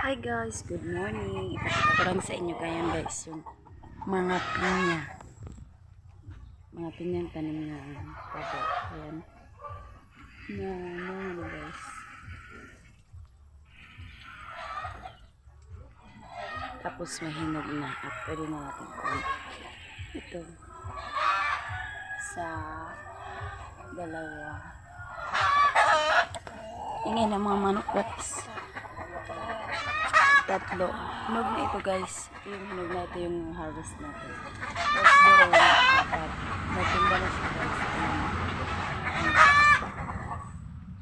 Hi guys, good morning. Ipakita sa inyo ngayon guys yung mga pinya. Mga pinyang tanim na pabo. Ayan. Na, ano guys. Tapos mahinog na at pwede na natin kunin. Ito. Sa dalawa. Ingay ng mga manok guys tatlo. Hinog na ito guys. Ito yung hinog na ito yung harvest natin. Tapos doon, apat. Natimba na siya guys.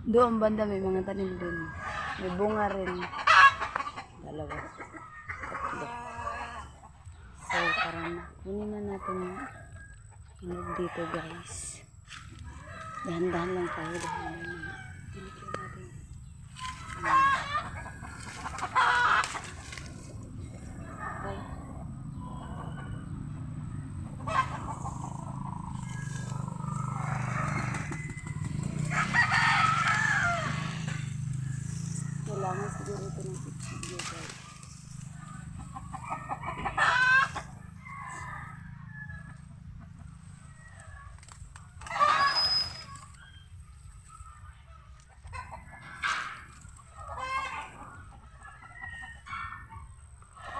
Doon banda may mga tanim din. May bunga rin. Dalawa. Tatlo. So parang kunin na natin yung hinog dito guys. Dahan-dahan lang tayo. Dahan-dahan lang. Kailangan siguro ito ng kutsilyo guys.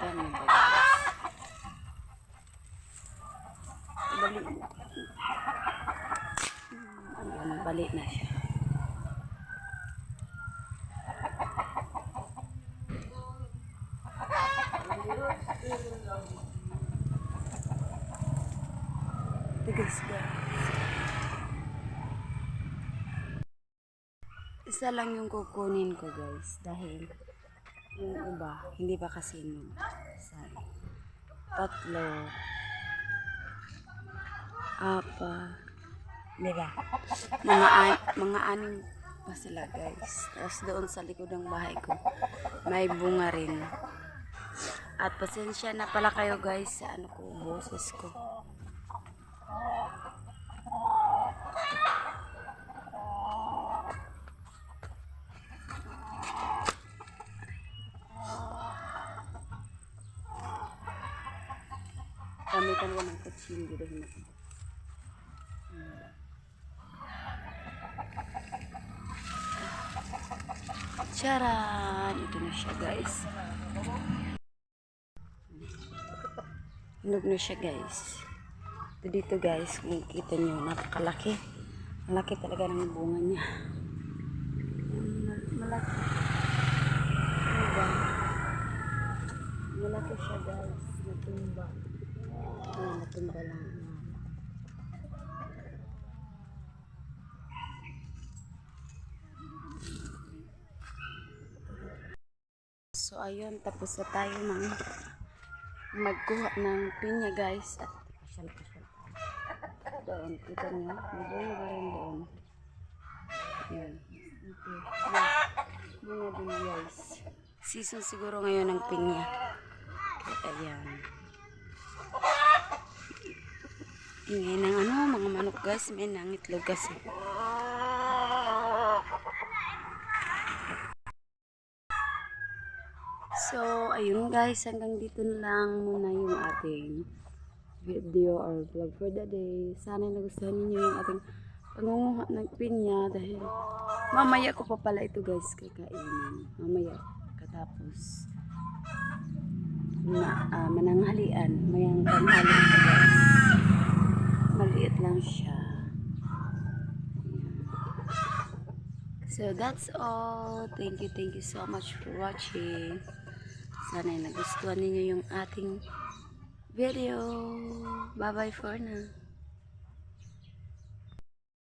Ayan na ba guys? Bali na. Hmm, Ayan, bali na siya. Tigas guys. Isa lang yung kukunin ko guys dahil yung iba hindi pa kasi nung tatlo. Apa di ba mga an- mga anim pa sila guys. Tapos doon sa likod ng bahay ko may bunga rin at pasensya na pala kayo guys sa ano ko boses ko gamitan ko ng kutsilyo dahil na Charan! Ito na siya guys. Hinog na siya guys. Ito dito guys, kung kita nyo, napakalaki. Malaki talaga ng bunga niya. Mal- Malaki. Ano ba? Malaki siya guys. Natumba. Ayan, natumba lang. So ayun, tapos na tayo ng magkuha ng pinya guys. At tayo. Doon, kita nyo, may bunga ba rin doon. Ayan. Bunga guys. Season siguro ngayon ng pinya. Ayan. Ingay ng ano, mga manok guys. May nangitlog kasi. So, ayun guys, hanggang dito na lang muna yung ating video or vlog for the day. Sana nagustuhan ninyo yung ating pangunguha ng pinya dahil mamaya ko pa pala ito guys kakainin. Mamaya katapos na ah, mananghalian. Mayang tanghali ito guys. Maliit lang siya. So that's all. Thank you, thank you so much for watching. Sana ay nagustuhan ninyo yung ating video. Bye-bye for now.